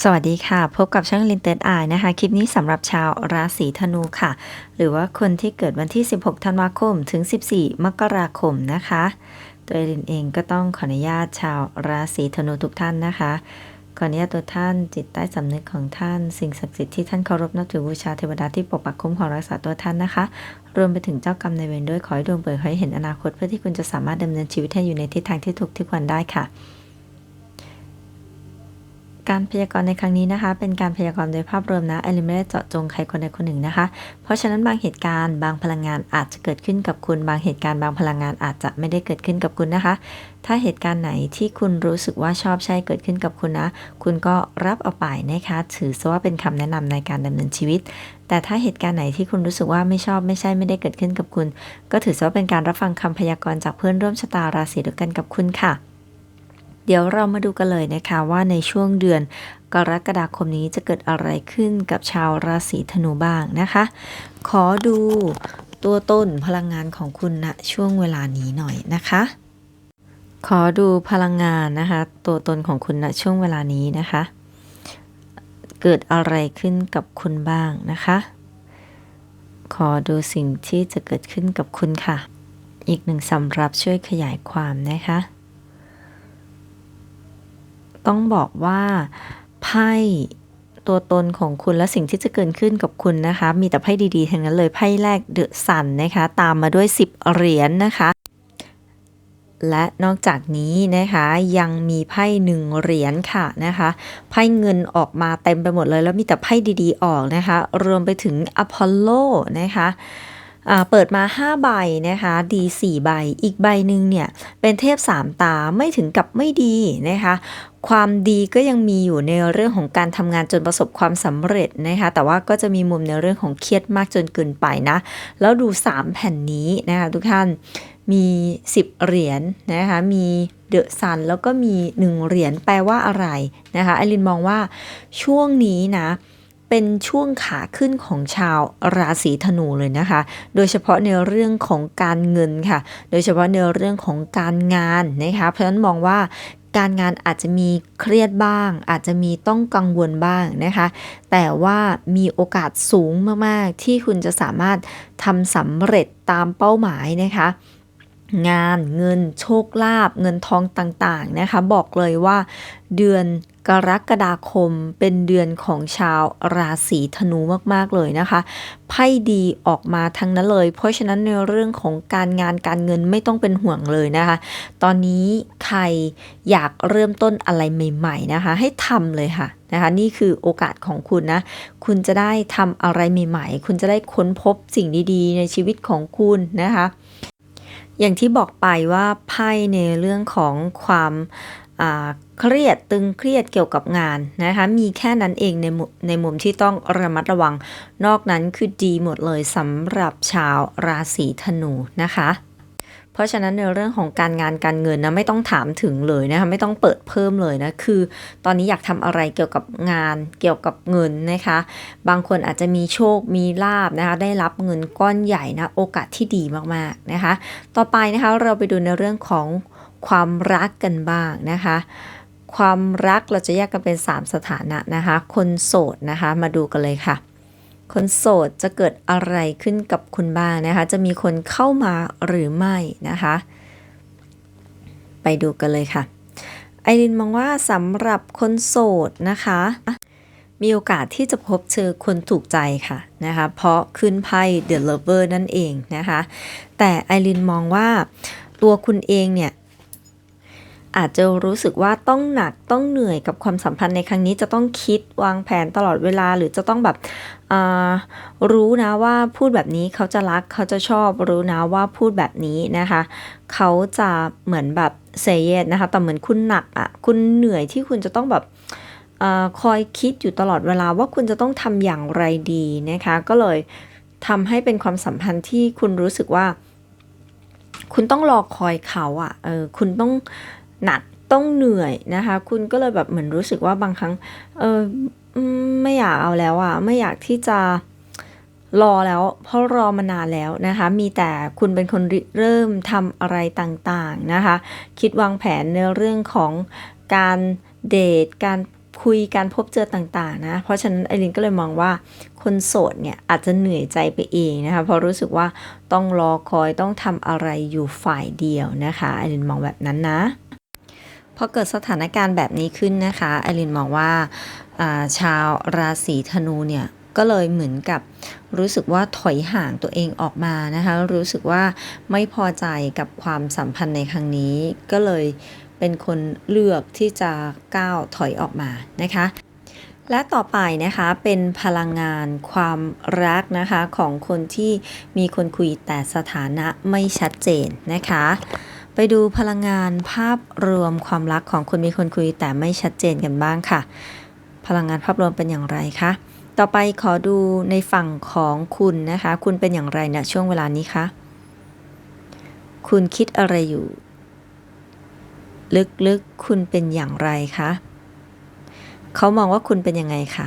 สวัสดีค่ะ พบกับช่างลินเติร์ดอายนะคะ คลิปนี้สำหรับชาวราศีธนูค่ะ หรือว่าคนที่เกิดวันที่ 16 ธันวาคม ถึง 14 มกราคมนะคะ ตัวลินเองก็ต้องขออนุญาตชาวราศีธนูทุกท่านนะคะขออนุญาตตัวท่านจิตใต้สำนึกของท่าน สิ่งศักดิ์สิทธิ์ที่ท่านเคารพนับถือบูชาเทวดาที่ปกปักคุ้มครองรักษาตัวท่านนะคะ รวมไปถึงเจ้ากรรมในเวรด้วยขอให้ดวงเปิดขอให้เห็นอนาคตเพื่อที่คุณจะสามารถดำเนินชีวิตให้อยู่ในทิศทางที่ถูกที่ควรได้ค่ะ การพยากรณ์ในครั้งนี้นะคะ เป็นการพยากรณ์โดยภาพรวมนะอลิไม่ได้เจาะจงใครคนใดคนหนึ่งนะคะ เพราะฉะนั้นบางเหตุการณ์บางพลังงานอาจจะเกิดขึ้นกับคุณ บางเหตุการณ์บางพลังงานอาจจะไม่ได้เกิดขึ้นกับคุณนะคะ ถ้าเหตุการณ์ไหนที่คุณรู้สึกว่าชอบใช่เกิดขึ้นกับคุณนะ คุณก็รับเอาไปนะคะ ถือซะว่าเป็นคำแนะนำในการดำเนินชีวิต แต่ถ้าเหตุการณ์ไหนที่คุณรู้สึกว่าไม่ชอบไม่ใช่ไม่ได้เกิดขึ้นกับคุณ ก็ถือซะว่าเป็นการรับฟังคำพยากรณ์จากเพื่อนร่วมชะตาราศีเดียวกันกับคุณค่ะ เดี๋ยวเรามาดูกันเลยนะคะว่าในช่วงเดือนกรกฎาคมนี้จะเกิดอะไรขึ้นกับชาวราศีธนูบ้างนะคะ ขอดูตัวต้นพลังงานของคุณณช่วงเวลานี้หน่อยนะคะ ขอดูพลังงานนะคะ ตัวตนของคุณณช่วงเวลานี้นะคะ เกิดอะไรขึ้นกับคุณบ้างนะคะ ขอดูสิ่งที่จะเกิดขึ้นกับคุณค่ะ อีกหนึ่งสำรับช่วยขยายความนะคะ ต้องบอกว่าไพ่ตัวตนของคุณและสิ่งที่จะเกิดขึ้นกับคุณนะคะ มีแต่ไพ่ดีๆทั้งนั้นเลยไพ่แรกเดอะซันนะคะ ตามมาด้วย 10 เหรียญนนะคะ และนอกจากนี้นะคะยังมีไพ่หนึ่งเหรียญค่ะนะคะไพ่เงินออกมาเต็มไปหมดเลย แล้วมีแต่ไพ่ดีๆออกนะคะ รวมไปถึงอพอลโลนะคะ เปิดมา 5 ใบนะคะดี4ใบ อีกใบหนึ่งเนี่ยเป็นเทพ 3 ตาไม่ถึงกับไม่ดีนะคะความดีก็ยังมีอยู่ในเรื่องของการทำงานจนประสบความสำเร็จนะคะแต่ว่าก็จะมีมุมในเรื่องของเครียดมากจนเกินไปนะ แล้วดู 3 แผ่นนี้นะคะทุกท่านมี 10 เหรียญนนะคะมีเดอะซันแล้วก็มี 1 เหรียญแปลว่าอะไรนะคะไอรินมองว่าช่วงนี้นะ เป็นช่วงขาขึ้นของชาวราศีธนูเลยนะคะ โดยเฉพาะในเรื่องของการเงินค่ะ โดยเฉพาะในเรื่องของการงานนะคะ เพราะฉะนั้นมองว่าการงานอาจจะมีเครียดบ้าง อาจจะมีต้องกังวลบ้างนะคะ แต่ว่ามีโอกาสสูงมาก ๆ ที่คุณจะสามารถทำสำเร็จตามเป้าหมายนะคะงานเงินโชคลาภเงินทองต่างๆนะคะ บอกเลยว่าเดือน กรกฎาคมเป็นเดือนของชาวราศีธนูมาก ๆ เลยนะคะ ไพ่ดีออกมาทั้งนั้นเลย เพราะฉะนั้นในเรื่องของการงานการเงินไม่ต้องเป็นห่วงเลยนะคะ ตอนนี้ใครอยากเริ่มต้นอะไรใหม่ ๆ นะคะ ให้ทำเลยค่ะนะคะนี่คือโอกาสของคุณนะ คุณจะได้ทำอะไรใหม่ ๆ คุณจะได้ค้นพบสิ่งดีๆ ในชีวิตของคุณนะคะ อย่างที่บอกไปว่าไพ่ในเรื่องของความ เครียดตึงเครียดเกี่ยวกับงานนะคะมีแค่นั้นเองในในมุมที่ต้องระมัดระวัง นอกนั้นคือดีหมดเลยสำหรับชาวราศีธนูนะคะเพราะฉะนั้นในเรื่องของการงานการเงินนะไม่ต้องถามถึงเลยนะคะไม่ต้องเปิดเพิ่มเลยนะคือ ตอนนี้อยากทำอะไรเกี่ยวกับงานเกี่ยวกับเงินนะคะ บางคนอาจจะมีโชคมีลาบนะคะได้รับเงินก้อนใหญ่นะโอกาสที่ดีมากๆนะคะ ต่อไปนะคะเราไปดูในเรื่องของ ความรักกันบ้างนะคะ ความรักเราจะแยกกันเป็น 3 สถานะนะคะ คนโสดนะคะมาดูกันเลยค่ะ คนโสดจะเกิดอะไรขึ้นกับคุณบ้างนะคะ จะมีคนเข้ามาหรือไม่นะคะ ไปดูกันเลยค่ะ ไอรินมองว่าสำหรับคนโสดนะคะมีโอกาสที่จะพบเจอคนถูกใจค่ะนะคะเพราะขึ้นไพ่ The Lover นั่นเองนะคะ แต่ไอรินมองว่าตัวคุณเองเนี่ย อาจจะรู้สึกว่าต้องหนักต้องเหนื่อยกับความสัมพันธ์ในครั้งนี้จะต้องคิดวางแผนตลอดเวลาหรือจะต้องแบบรู้นะว่าพูดแบบนี้เขาจะรักเขาจะชอบรู้นะว่าพูดแบบนี้นะคะ เขาจะเหมือนแบบเซเยสนะคะแต่เหมือนคุณหนักอะ่ะคุณเหนื่อยที่คุณจะต้องแบบอคอยคิดอยู่ตลอดเวลาว่าคุณจะต้องทำอย่างไรดีนะคะ ก็เลยทำให้เป็นความสัมพันธ์ที่คุณรู้สึกว่า คุณต้องรอคอยเขาอะ่ะเออคุณต้อง หนักต้องเหนื่อยนะคะ คุณก็เลยแบบเหมือนรู้สึกว่าบางครั้งเออไม่อยากเอาแล้วอะไม่อยากที่จะรอแล้ว เพราะรอมานานแล้วนะคะ มีแต่คุณเป็นคนเริ่มทำอะไรต่างๆนะคะ คิดวางแผนในเรื่องของการเดทการคุยการพบเจอต่างๆนะ เพราะฉะนั้นไอรินก็เลยมองว่าคนโสดเนี่ยอาจจะเหนื่อยใจไปเองนะคะเพราะรู้สึกว่าต้องรอคอยต้องทำอะไรอยู่ฝ่ายเดียวนะคะไอรินมองแบบนั้นนะ อเกิดสถานการณ์แบบนี้ขึ้นนะคะไอรินมองว่าอ่าชาวราศีธนูเนี่ยก็เลยเหมือนกับรู้สึกว่าถอยห่างตัวเองออกมานะคะรู้สึกว่าไม่พอใจกับความสัมพันธ์ในครั้งนี้ก็เลยเป็นคนเลือกที่จะก้าวถอยออกมานะคะและต่อไปนะคะเป็นพลังงานความรักนะคะของคนที่มีคนคุยแต่สถานะไม่ชัดเจนนะคะ ไปดูพลังงานภาพรวมความรักของคนมีคนคุยแต่ไม่ชัดเจนกันบ้างค่ะ พลังงานภาพรวมเป็นอย่างไรคะ ต่อไปขอดูในฝั่งของคุณนะคะ คุณเป็นอย่างไรนะช่วงเวลานี้คะ คุณคิดอะไรอยู่ ลึกๆคุณเป็นอย่างไรคะ เขามองว่าคุณเป็นยังไงคะ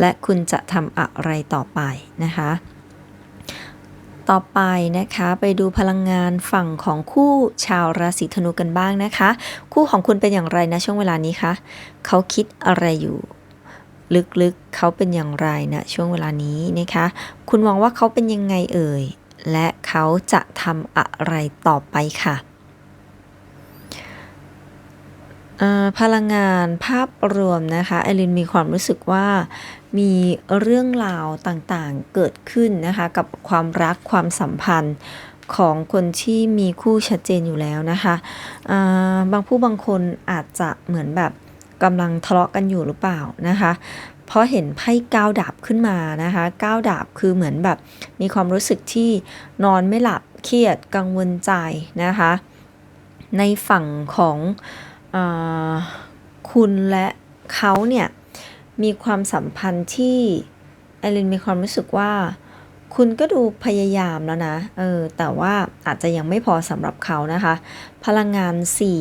และคุณจะทำอะไรต่อไปนะคะ ต่อไปนะคะไปดูพลังงานฝั่งของคู่ชาวราศีธนูกันบ้างนะคะ คู่ของคุณเป็นอย่างไรนะช่วงเวลานี้คะเขาคิดอะไรอยู่ลึกๆเขาเป็นอย่างไรนะช่วงเวลานี้นะคะ คุณมองว่าเขาเป็นยังไงเอ่ย และเขาจะทำอะไรต่อไปค่ะเอ่อ พลังงานภาพรวมนะคะไอรินมีความรู้สึกว่ามีเรื่องราวต่างๆเกิดขึ้นนะคะ กับความรักความสัมพันธ์ของคนที่มีคู่ชัดเจนอยู่แล้วนะคะบางผู้บางคนอาจจะเหมือนแบบกำลังทะเลาะกันอยู่หรือเปล่านะคะเพราะเห็นไพ่ก้าวดาบขึ้นมานะคะก้าวดาบคือเหมือนแบบมีความรู้สึกที่นอนไม่หลับเครียดกังวลใจนะคะ ในฝั่งของ คุณและเขาเนี่ยมีความสัมพันธ์ที่ไอรินมีความรู้สึกว่าคุณก็ดูพยายามแล้วนะ เออ แต่ว่าอาจจะยังไม่พอสำหรับเขานะคะ พลังงานสี่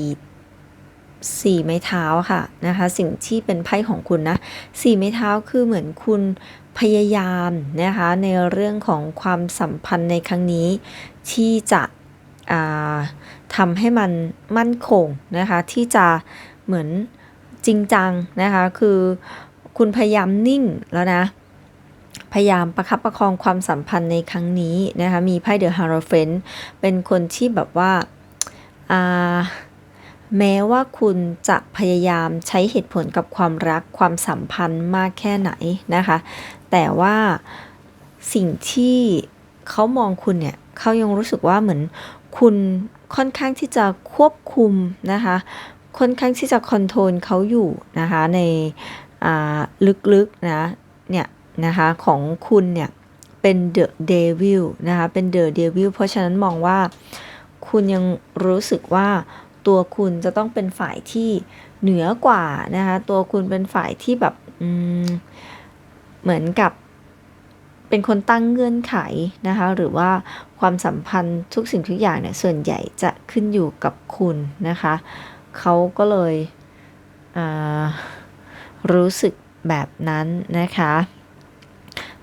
สี่ไม้เท้าค่ะนะคะ สิ่งที่เป็นไพ่ของคุณนะสี่ไม้เท้าคือเหมือนคุณพยายามนะคะ ในเรื่องของความสัมพันธ์ในครั้งนี้ที่จะอ่า ทำให้มันมั่นคงนะคะที่จะเหมือนจริงจังนะคะคือคุณพยายามนิ่งแล้วนะ พยายามประคับประคองความสัมพันธ์ในครั้งนี้นะคะมีไพ่เดอะฮาร์เฟนเป็นคนที่แบบว่าอ่าแม้ว่าคุณจะพยายามใช้เหตุผลกับความรักความสัมพันธ์มากแค่ไหนนะคะ แต่ว่าสิ่งที่เขามองคุณเนี่ยเขายังรู้สึกว่าเหมือนคุณ ค่อนข้างที่จะควบคุมนะคะ ค่อนข้างที่จะคอนโทรลเขาอยู่นะคะในลึกๆนะเนี่ยนะคะของคุณเนี่ยเป็นเดอะเดวิลนะคะเป็นเดอะเดวิลเพราะฉะนั้นมองว่าคุณยังรู้สึกว่าตัวคุณจะต้องเป็นฝ่ายที่เหนือกว่านะคะตัวคุณเป็นฝ่ายที่แบบเหมือนกับเป็นคนตั้งเงื่อนไขนะคะหรือว่า ความสัมพันธ์ทุกสิ่งทุกอย่างเนี่ยส่วนใหญ่จะขึ้นอยู่กับคุณนะคะเขาก็เลยรู้สึกแบบนั้นนะคะ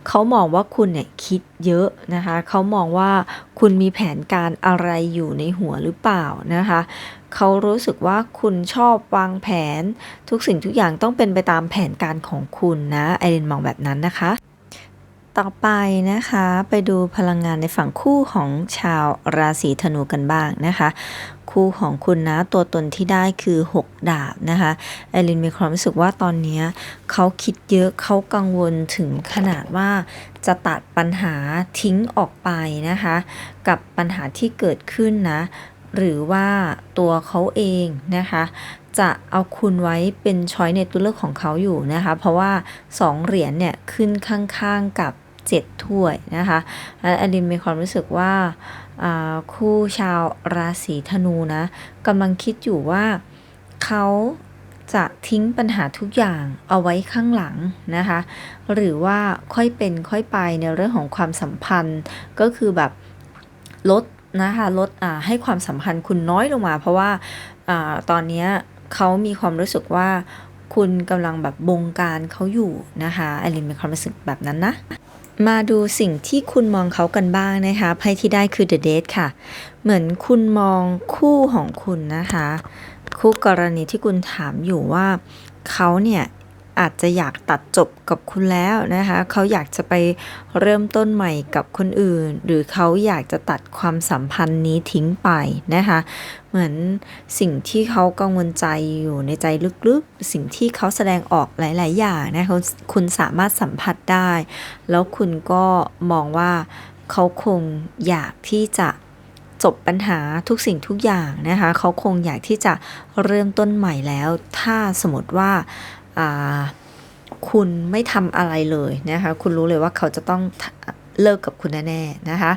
เขามองว่าคุณเนี่ยคิดเยอะนะคะเขามองว่าคุณมีแผนการอะไรอยู่ในหัวหรือเปล่านะคะเขารู้สึกว่าคุณชอบวางแผนทุกสิ่งทุกอย่างต้องเป็นไปตามแผนการของคุณนะไอรินมองแบบนั้นนะคะ ต่อไปนะคะไปดูพลังงานในฝั่งคู่ของชาวราศีธนูกันบ้างนะคะ คู่ของคุณนะตัวตนที่ได้คือ 6 ดาบนะคะไอรินมีความรู้สึกว่าตอนนี้เขาคิดเยอะเขากังวลถึงขนาดว่าจะตัดปัญหาทิ้งออกไปนะคะ กับปัญหาที่เกิดขึ้นนะ หรือว่าตัวเขาเองนะคะจะเอาคุณไว้เป็นช้อยในตัวเลือกของเขาอยู่นะคะ เพราะว่า 2 เหรียญเนี่ย ขึ้นข้างๆกับ 7 ถ้วยนะคะและอลินมีความรู้สึกว่าคู่ชาวราศีธนูนะกำลังคิดอยู่ว่าเขาจะทิ้งปัญหาทุกอย่างเอาไว้ข้างหลังนะคะ หรือว่าค่อยเป็นค่อยไปในเรื่องของความสัมพันธ์ก็คือแบบลดนะคะลดให้ความสัมพันธ์คุณน้อยลงมา เพราะว่าอตอนนี้เขามีความรู้สึกว่าคุณกำลังแบบบงการเขาอยู่นะคะไอรินมีความรู้สึกแบบนั้นนะ มาดูสิ่งที่คุณมองเขากันบ้างนะคะไพ่ที่ได้คือ The Date ค่ะ เหมือนคุณมองคู่ของคุณนะคะ คู่กรณีที่คุณถามอยู่ว่าเขาเนี่ย อาจจะอยากตัดจบกับคุณแล้วนะคะ เขาอยากจะไปเริ่มต้นใหม่กับคนอื่น หรือเขาอยากจะตัดความสัมพันธ์นี้ทิ้งไปนะคะ เหมือนสิ่งที่เขากังวลใจอยู่ในใจลึกๆ สิ่งที่เขาแสดงออกหลาย ๆ อย่างนะเขาคุณสามารถสัมผัสได้ แล้วคุณก็มองว่าเขาคงอยากที่จะจบปัญหาทุกสิ่งทุกอย่างนะคะ เขาคงอยากที่จะเริ่มต้นใหม่แล้ว ถ้าสมมติว่า คุณไม่ทำอะไรเลยนะคะ คุณรู้เลยว่าเขาจะต้องเลิกกับคุณแน่ๆนะคะ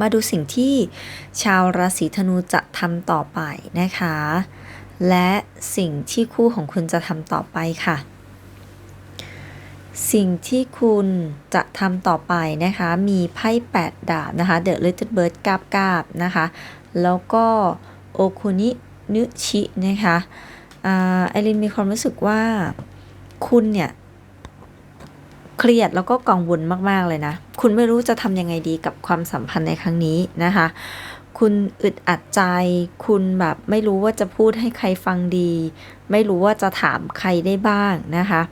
มาดูสิ่งที่ชาวราศีธนูจะทำต่อไปนะคะ และสิ่งที่คู่ของคุณจะทำต่อไปค่ะ สิ่งที่คุณจะทำต่อไปนะคะ มีไพ่8ดาบนะคะ The Little Bird กาบกาบนะคะ แล้วก็โอคุนินุชินะคะ ไอรินมีความรู้สึกว่าคุณเนี่ย เครียดแล้วก็กังวลมาก ๆ เลยนะ คุณไม่รู้จะทำยังไงดีกับความสัมพันธ์ในครั้งนี้นะคะ คุณอึดอัดใจ คุณแบบไม่รู้ว่าจะพูดให้ใครฟังดี ไม่รู้ว่าจะถามใครได้บ้างนะคะ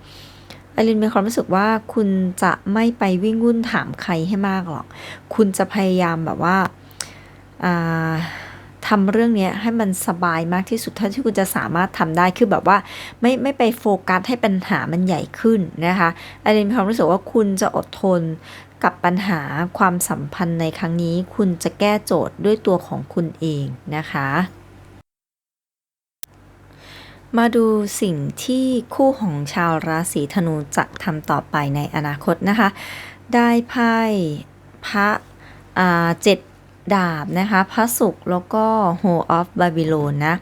อลินมีความรู้สึกว่าคุณจะไม่ไปวิ่งวุ่นถามใครให้มากหรอก คุณจะพยายามแบบว่า ทำเรื่องนี้ให้มันสบายมากที่สุดเท่าที่คุณจะสามารถทำได้คือแบบว่าไม่ไม่ไปโฟกัสให้ปัญหามันใหญ่ขึ้นนะคะอลินมีความรู้สึกว่าคุณจะอดทนกับปัญหาความสัมพันธ์ในครั้งนี้ คุณจะแก้โจทย์ด้วยตัวของคุณเองนะคะ มาดูสิ่งที่คู่ของชาวราศีธนูจะทำต่อไปในอนาคตนะคะ ได้ไพ่พระเจ็ด ดาบนะคะพระศุกร์แล้วก็ Whole of Babylon นะ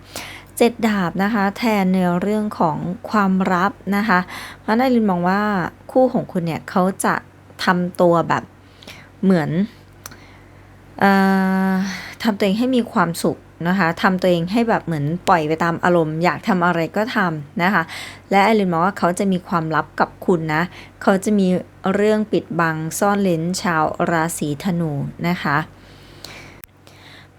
เจ็ดดาบนะคะแทนในเรื่องของความลับนะคะเพราะนายลินมองว่าคู่ของคุณเนี่ยเขาจะทำตัวแบบเหมือนอทำตัวเองให้มีความสุขนะคะทำตัวเองให้แบบเหมือนปล่อยไปตามอารมณ์ อยากทำอะไรก็ทำนะคะ และไอรินมองว่าเขาจะมีความลับกับคุณนะ เขาจะมีเรื่องปิดบังซ่อนเลนชาวราศีธนูนะคะ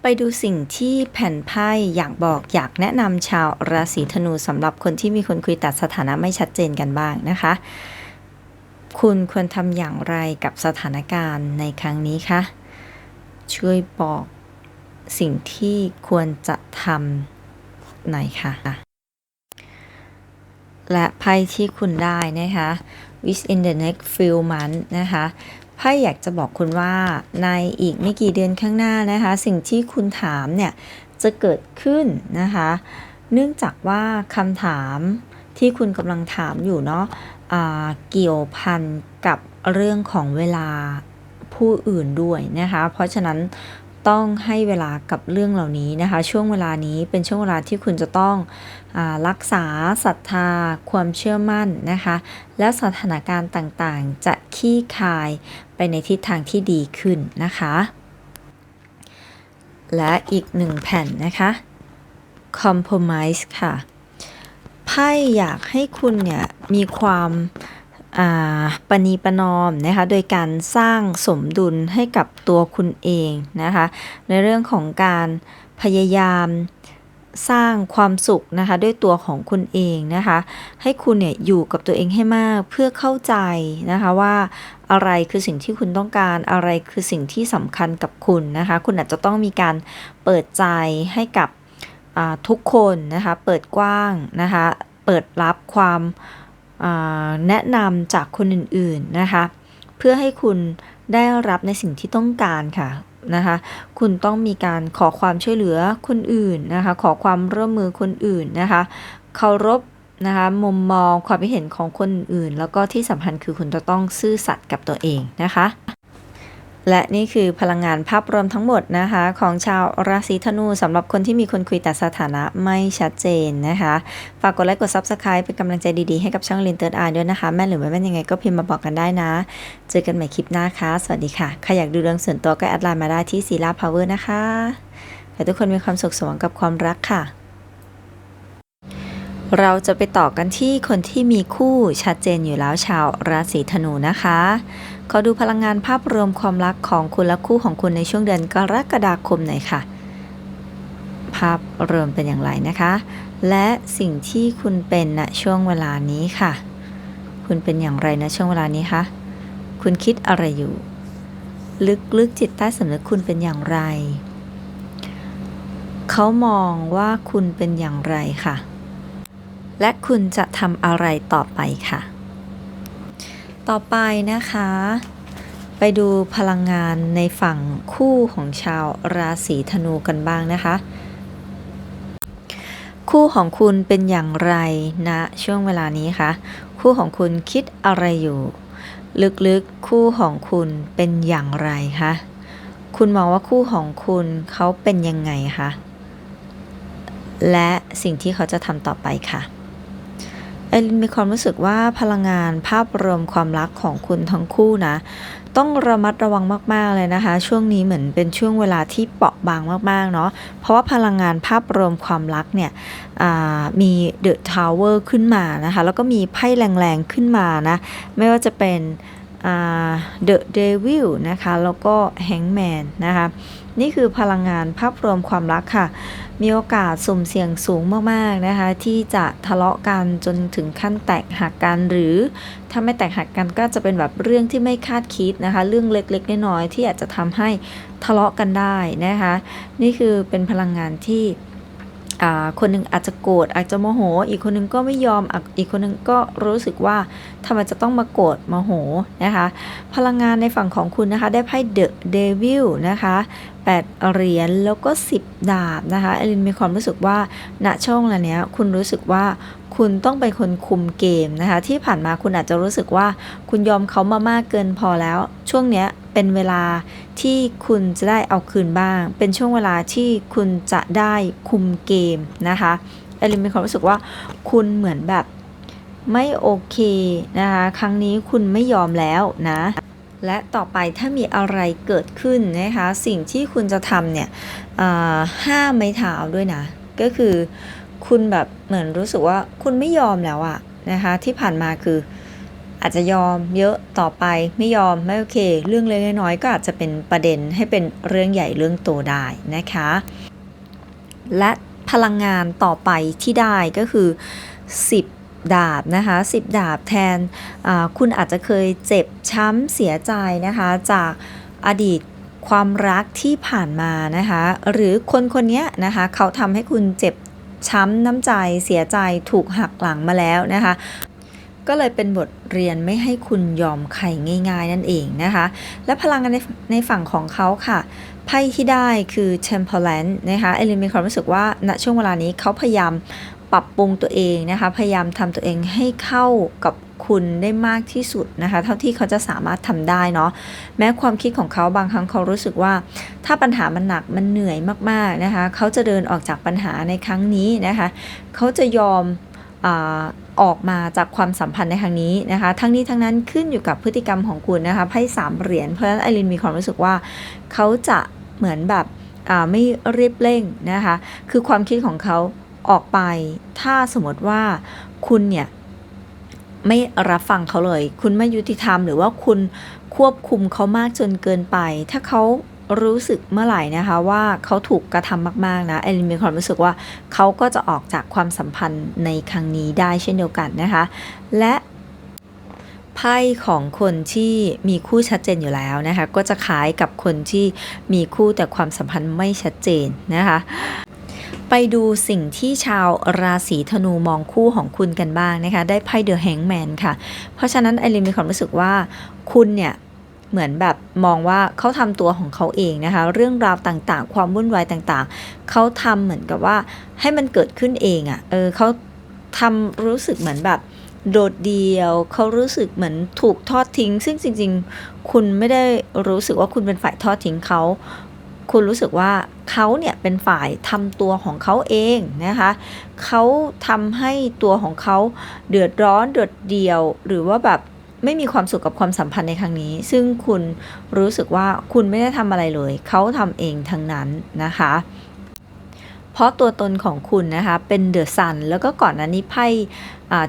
ไปดูสิ่งที่แผ่นไพ่อยากบอกอยากแนะนำชาวราศีธนูสำหรับคนที่มีคนคุยตัดสถานะไม่ชัดเจนกันบ้างนะคะ คุณควรทำอย่างไรกับสถานการณ์ในครั้งนี้คะ ช่วยบอกสิ่งที่ควรจะทำหน่อยค่ะ และไพ่ที่คุณได้นะคะ within the next few months นะคะ พ่อยากจะบอกคุณว่าในอีกไม่กี่เดือนข้างหน้านะคะ สิ่งที่คุณถามเนี่ยจะเกิดขึ้นนะคะ เนื่องจากว่าคำถามที่คุณกำลังถามอยู่เนาะะเกี่ยวพันกับเรื่องของเวลาผู้อื่นด้วยนะคะ เพราะฉะนั้น ต้องให้เวลากับเรื่องเหล่านี้นะคะ ช่วงเวลานี้เป็นช่วงเวลาที่คุณจะต้องอรักษาศรัทธา ความเชื่อมั่นนะคะ และสถานการณ์ต่างๆ จะขี้คายไปในทิศทางที่ดีขึ้นนะคะ และอีกหนึ่งแผ่นนะคะ compromise ค่ะไพ่อยากให้คุณเนี่ยมีความ ปณีประนอมนะคะโดยการสร้างสมดุลให้กับตัวคุณเองนะคะในเรื่องของการพยายามสร้างความสุขนะคะด้วยตัวของคุณเองนะคะให้คุณเนี่ยอยู่กับตัวเองให้มากเพื่อเข้าใจนะคะว่าอะไรคือสิ่งที่คุณต้องการอะไรคือสิ่งที่สำคัญกับคุณนะคะคุณอาจจะต้องมีการเปิดใจให้กับทุกคนนะคะเปิดกว้างนะคะเปิดรับความ แนะนำจากคนอื่นๆนะคะ เพื่อให้คุณได้รับในสิ่งที่ต้องการค่ะนะคะคุณต้องมีการขอความช่วยเหลือคนอื่นนะคะ ขอความร่วมมือคนอื่นนะคะเคารพนะคะมุมมองความคิดเห็นของคนอื่น แล้วก็ที่สำคัญคือคุณจะต้องซื่อสัตย์กับตัวเองนะคะ และนี่คือพลังงานภาพรวมทั้งหมดนะคะ ของชาวราศีธนูสำหรับคนที่มีคนคุยแต่สถานะไม่ชัดเจนนะคะ ฝากกดไลค์กดซับสไคร b e เป็นกำลังใจดีๆ ให้กับช่องลินเติร์ดอาร์ด้วยนะคะ แม่หรือไม่แม่ยังไงก็พิมพ์มาบอกกันได้นะ เจอกันใหม่คลิปหน้าค่ะ สวัสดีค่ะ ใครอยากดูเรื่องส่วนตัวก็แอดไลน์มาได้ที่ซีลาพาวเวอร์นะคะขอทุกคนมีความสุขสมหวังกับความรักค่ะ เราจะไปต่อกันที่คนที่มีคู่ชัดเจนอยู่แล้วชาวราศีธนูนะคะ ขอดูพลังงานภาพรวมความรักของคุณและคู่ของคุณในช่วงเดือนกรกฎาคมหน่อยค่ะ ภาพรวมเป็นอย่างไรนะคะ และสิ่งที่คุณเป็นณช่วงเวลานี้ค่ะ คุณเป็นอย่างไรณช่วงเวลานี้คะคุณคิดอะไรอยู่ ลึกๆจิตใต้สำนึกคุณเป็นอย่างไร เขามองว่าคุณเป็นอย่างไรค่ะ และคุณจะทำอะไรต่อไปค่ะ ต่อไปนะคะ ไปดูพลังงานในฝั่งคู่ของชาวราศีธนูกันบ้างนะคะ คู่ของคุณเป็นอย่างไรณนะช่วงเวลานี้คะคู่ของคุณคิดอะไรอยู่ ลึกๆคู่ของคุณเป็นอย่างไรคะคุณมองว่าคู่ของคุณเขาเป็นยังไงคะและสิ่งที่เขาจะทำต่อไปค่ะ อลินมีความรู้สึกว่าพลังงานภาพรวมความรักของคุณทั้งคู่นะ ต้องระมัดระวังมาก ๆ เลยนะคะ ช่วงนี้เหมือนเป็นช่วงเวลาที่เปราะบางมาก ๆ เนาะเพราะว่าพลังงานภาพรวมความรักเนี่ยมีเดอะทาวเวอร์ขึ้นมานะคะ แล้วก็มีไพ่แรง ๆ ขึ้นมานะ ไม่ว่าจะเป็นเดอะเดวิลนะคะ แล้วก็แฮงแมนนะคะ นี่คือพลังงานภาพรวมความรักค่ะ มีโอกาสสุ่มเสี่ยงสูงมากๆนะคะ ที่จะทะเลาะกันจนถึงขั้นแตกหักกันหรือถ้าไม่แตกหักกันก็จะเป็นแบบเรื่องที่ไม่คาดคิดนะคะ เรื่องเล็กๆน้อยๆที่อาจจะทำให้ทะเลาะกันได้นะคะ นี่คือเป็นพลังงานที่ คนหนึ่งอาจจะโกรธอาจจะโมโห อีกคนหนึ่งก็ไม่ยอมอีกคนหนึ่งก็รู้สึกว่าทำไมจะต้องมาโกรธโมโหนะคะ พลังงานในฝั่งของคุณนะคะ ได้ไพ่เดอะเดวิลนะคะ8เหรียญแล้วก็ 10 ดาบนะคะอลินมีความรู้สึกว่าณช่วงเวลานี้คุณรู้สึกว่าคุณต้องเป็นคนคุมเกมนะคะ ที่ผ่านมาคุณอาจจะรู้สึกว่าคุณยอมเขามามากเกินพอแล้ว ช่วงเนี้ย เป็นเวลาที่คุณจะได้เอาคืนบ้าง เป็นช่วงเวลาที่คุณจะได้คุมเกมนะคะเอลินมีความรู้สึกว่าคุณเหมือนแบบไม่โอเคนะคะ ครั้งนี้คุณไม่ยอมแล้วนะและต่อไปถ้ามีอะไรเกิดขึ้นนะคะ สิ่งที่คุณจะทำเนี่ยห้ามไม่เท้าด้วยนะ ก็คือคุณแบบเหมือนรู้สึกว่าคุณไม่ยอมแล้วอะนะคะ ที่ผ่านมาคือ อาจจะยอมเยอะต่อไปไม่ยอมไม่โอเค เรื่องเล็กน้อยก็อาจจะเป็นประเด็นให้เป็นเรื่องใหญ่เรื่องโตได้นะคะ และพลังงานต่อไปที่ได้ก็คือ 10 ดาบนะคะ10 ดาบแทนคุณอาจจะเคยเจ็บช้ำเสียใจนะคะจากอดีตความรักที่ผ่านมานะคะหรือคนคนนี้นะคะเขาทำให้คุณเจ็บช้ำน้ำใจเสียใจถูกหักหลังมาแล้วนะคะ ก็เลยเป็นบทเรียนไม่ให้คุณยอมใครง่ายๆนั่นเองนะคะ และพลังงานในในฝั่งของเขาค่ะไพ่ที่ได้คือ temperance นะคะเอลินมีความรู้สึกว่าณช่วงเวลานี้เขาพยายามปรับปรุงตัวเองนะคะ พยายามทำตัวเองให้เข้ากับคุณได้มากที่สุดนะคะ เท่าที่เขาจะสามารถทำได้เนาะแม้ความคิดของเขาบางครั้งเขารู้สึกว่า ถ้าปัญหามันหนักมันเหนื่อยมากๆนะคะ เขาจะเดินออกจากปัญหาในครั้งนี้นะคะ เขาจะยอม ออกมาจากความสัมพันธ์ในครั้งนี้นะคะ ทั้งนี้ทั้งนั้นขึ้นอยู่กับพฤติกรรมของคุณนะคะไพ่สามเหรียญเพราะฉะนั้นไอรินมีความรู้สึกว่าเขาจะเหมือนแบบไม่รีบเร่งนะคะ คือความคิดของเขาออกไป ถ้าสมมติว่าคุณเนี่ยไม่รับฟังเขาเลย คุณไม่ยุติธรรม หรือว่าคุณควบคุมเขามากจนเกินไป ถ้าเขา รู้สึกเมื่อไหร่นะคะว่าเขาถูกกระทำมากๆนะเอลินมีความรู้สึกว่าเขาก็จะออกจากความสัมพันธ์ในครั้งนี้ได้เช่นเดียวกันนะคะ และไพ่ของคนที่มีคู่ชัดเจนอยู่แล้วนะคะ ก็จะคล้ายกับคนที่มีคู่แต่ความสัมพันธ์ไม่ชัดเจนนะคะไปดูสิ่งที่ชาวราศีธนูมองคู่ของคุณกันบ้างนะคะ ได้ไพ่เดอะแฮงแมนค่ะ เพราะฉะนั้นไอรินมีความรู้สึกว่าคุณเนี่ย เหมือนแบบมองว่าเขาทำตัวของเขาเองนะคะ เรื่องราวต่างๆ ความวุ่นวายต่างๆ เขาทำเหมือนกับว่าให้มันเกิดขึ้นเองอะ่ะเออเขาทำรู้สึกเหมือนแบบโดดเดียวเขารู้สึกเหมือนถูกทอดทิ้ง ซึ่งจริง ๆ คุณไม่ได้รู้สึกว่าคุณเป็นฝ่ายทอดทิ้งเขา คุณรู้สึกว่าเขาเนี่ยเป็นฝ่ายทำตัวของเขาเองนะคะเขาทำให้ตัวของเขาเดือดร้อนเดือดเดียวหรือว่าแบบ ไม่มีความสุขกับความสัมพันธ์ในครั้งนี้ ซึ่งคุณรู้สึกว่าคุณไม่ได้ทำอะไรเลย เขาทำเองทั้งนั้นนะคะ เพราะตัวตนของคุณนะคะ เป็นเดอะซันแล้วก็ก่อนหน้านี้ไพ่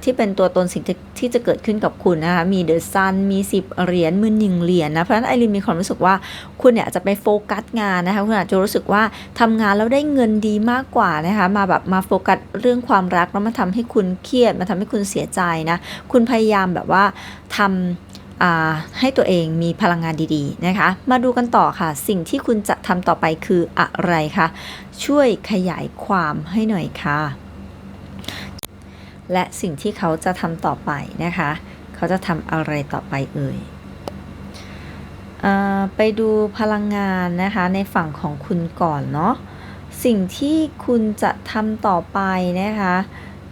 ที่เป็นตัวตนสิ่งที่จะเกิดขึ้นกับคุณนะคะมีเดอะซันมี 10 เหรียญมือหนึ่งเหรียญนะเพราะฉะนั้นไอรินมีความรู้สึกว่าคุณเนี่ยจะไปโฟกัสงานนะคะคุณอาจจะรู้สึกว่าทำงานแล้วได้เงินดีมากกว่านะคะมาแบบมาโฟกัสเรื่องความรักแล้วมาทำให้คุณเครียดมาทำให้คุณเสียใจนะคุณพยายามแบบว่าทำอ่าให้ตัวเองมีพลังงานดีๆนะคะ มาดูกันต่อค่ะ สิ่งที่คุณจะทำต่อไปคืออะไรคะ ช่วยขยายความให้หน่อยค่ะ และสิ่งที่เขาจะทำต่อไปนะคะ เขาจะทำอะไรต่อไปเอ่ยเอ่อไปดูพลังงานนะคะในฝั่งของคุณก่อนเนาะสิ่งที่คุณจะทำต่อไปนะคะ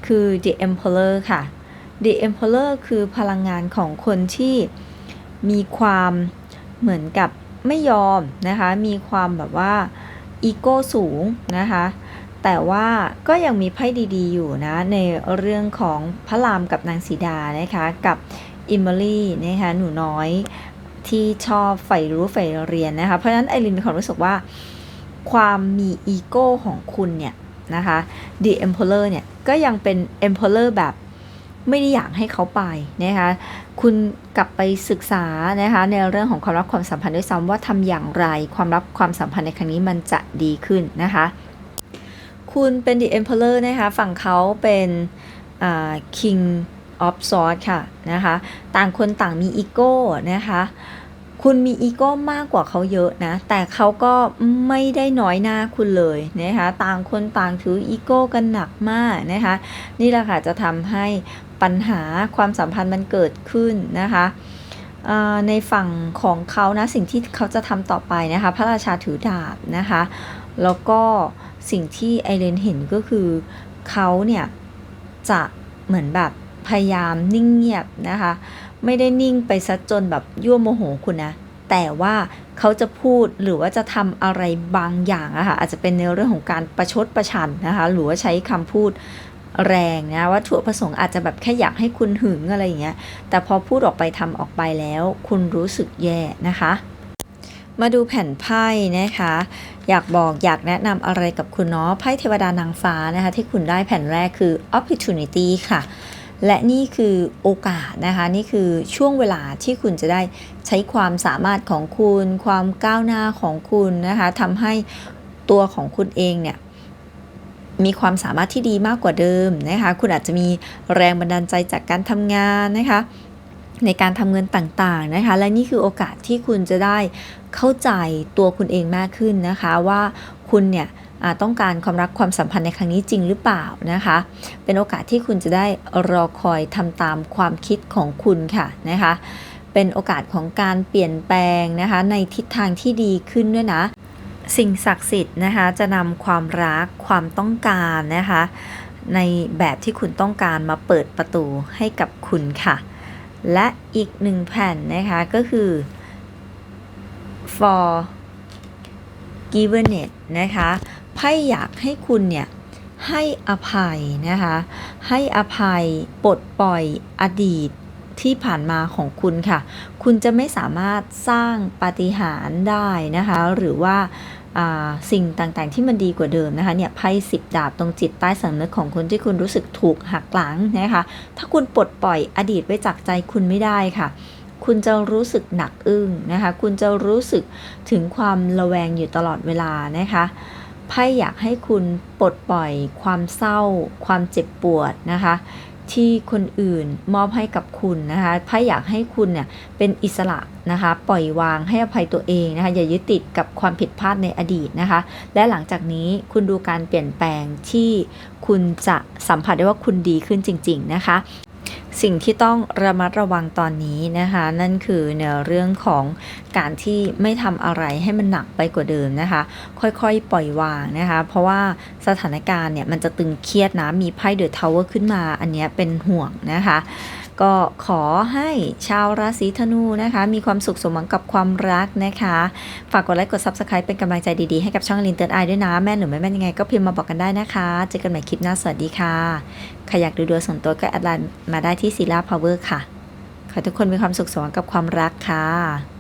คือ The Emperor ค่ะ The Emperor คือพลังงานของคนที่มีความเหมือนกับไม่ยอมนะคะ มีความแบบว่าอีโก้สูงนะคะ แต่ว่าก็ยังมีไพ่ดีๆอยู่นะ ในเรื่องของพระรามกับนางสีดานะคะกับอิมเมอรี่นะคะหนูน้อยที่ชอบใฝ่รู้ใฝ่เรียนนะคะ เพราะฉะนั้นไอรินมีความรู้สึกว่า ความมีอีโก้ของคุณเนี่ยนะคะ The Emperor เนี่ยก็ยังเป็น Emperor แบบไม่ได้อยากให้เขาไปนะคะ คุณกลับไปศึกษานะคะในเรื่องของความรักความสัมพันธ์ด้วยซ้ำว่าทำอย่างไรความรักความสัมพันธ์ในครั้งนี้มันจะดีขึ้นนะคะ คุณเป็น The Emperor นะคะ ฝั่งเขาเป็น King of Swords ค่ะนะคะ ต่างคนต่างมีอีโก้นะคะคุณมีอีโก้มากกว่าเขาเยอะนะ แต่เขาก็ไม่ได้น้อยหน้าคุณเลยนะคะ ต่างคนต่างถืออีโก้กันหนักมากนะคะ นี่แหละค่ะจะทำให้ปัญหาความสัมพันธ์มันเกิดขึ้นนะคะในฝั่งของเขานะสิ่งที่เขาจะทำต่อไปนะคะ พระราชาถือดาบนะคะ แล้วก็ สิ่งที่ไอเลนเห็นก็คือเขาเนี่ยจะเหมือนแบบพยายามนิ่งเงียบนะคะ ไม่ได้นิ่งไปซะจนแบบยั่วโมโหคุณนะ แต่ว่าเขาจะพูดหรือว่าจะทำอะไรบางอย่างอะค่ะอาจจะเป็นในเรื่องของการประชดประชันนะคะ หรือว่าใช้คำพูดแรงนะวัตถุประสงค์อาจจะแบบแค่อยากให้คุณหึงอะไรอย่างเงี้ยแต่พอพูดออกไปทำออกไปแล้ว คุณรู้สึกแย่นะคะ มาดูแผ่นไพ่นะคะ อยากบอกอยากแนะนำอะไรกับคุณเนาะไพ่เทวดานางฟ้านะคะ ที่คุณได้แผ่นแรกคือ opportunity ค่ะ และนี่คือโอกาสนะคะ นี่คือช่วงเวลาที่คุณจะได้ใช้ความสามารถของคุณ ความก้าวหน้าของคุณนะคะทำให้ตัวของคุณเองเนี่ยมีความสามารถที่ดีมากกว่าเดิมนะคะ คุณอาจจะมีแรงบันดาลใจจากการทำงานนะคะ ในการทำเงินต่างๆนะคะ และนี่คือโอกาสที่คุณจะได้ เข้าใจตัวคุณเองมากขึ้นนะคะว่าคุณเนี่ยต้องการความรักความสัมพันธ์ในครั้งนี้จริงหรือเปล่านะคะ เป็นโอกาสที่คุณจะได้รอคอยทำตามความคิดของคุณค่ะนะคะ เป็นโอกาสของการเปลี่ยนแปลงนะคะในทิศทางที่ดีขึ้นด้วยนะ สิ่งศักดิ์สิทธิ์นะคะจะนำความรักความต้องการนะคะในแบบที่คุณต้องการมาเปิดประตูให้กับคุณค่ะ และอีกหนึ่งแผ่นนะคะก็คือ for given it นะคะไพ่อยากให้คุณเนี่ยให้อภัยนะคะ ให้อภัยปลดปล่อยอดีตที่ผ่านมาของคุณค่ะ คุณจะไม่สามารถสร้างปาฏิหาริย์ได้นะคะ หรือว่าอ่าสิ่งต่างๆที่มันดีกว่าเดิมนะคะเนี่ยไพ่สิบดาบตรงจิตใต้สำนึกของคนที่คุณรู้สึกถูกหักหลังนะคะ ถ้าคุณปลดปล่อยอดีตไว้จากใจคุณไม่ได้ค่ะ คุณจะรู้สึกหนักอึ้งนะคะ คุณจะรู้สึกถึงความระแวงอยู่ตลอดเวลานะคะไพ่อยากให้คุณปลดปล่อยความเศร้า ความเจ็บปวดนะคะ ที่คนอื่นมอบให้กับคุณนะคะไพ่อยากให้คุณเนี่ยเป็นอิสระนะคะ ปล่อยวางให้อภัยตัวเองนะคะ อย่ายึดติดกับความผิดพลาดในอดีตนะคะ และหลังจากนี้คุณดูการเปลี่ยนแปลงที่คุณจะสัมผัสได้ว่าคุณดีขึ้นจริง ๆ นะคะ สิ่งที่ต้องระมัดระวังตอนนี้นะคะ นั่นคือในเรื่องของการที่ไม่ทำอะไรให้มันหนักไปกว่าเดิมนะคะ ค่อยๆ ปล่อยวางนะคะ เพราะว่าสถานการณ์เนี่ยมันจะตึงเครียดนะมีไพ่เดอะทาวเวอร์ขึ้นมา อันนี้เป็นห่วงนะคะ ก็ขอให้ชาวราศีธนูนะคะ มีความสุขสมหวังกับความรักนะคะ ฝากกดไลค์กด Subscribe เป็นกำลังใจดีๆ ให้กับช่องลินเติร์ไอด้วยนะ แม่นหรือไม่แม่นยังไงก็พิมพ์มาบอกกันได้นะคะ เจอกันใหม่คลิปหน้าสวัสดีค่ะใครอยากดูดวงส่วนตัวก็แอดไลน์มาได้ที่ซีลาพาวเวอร์ค่ะ ขอให้ทุกคนมีความสุขสมหวังกับความรักค่ะ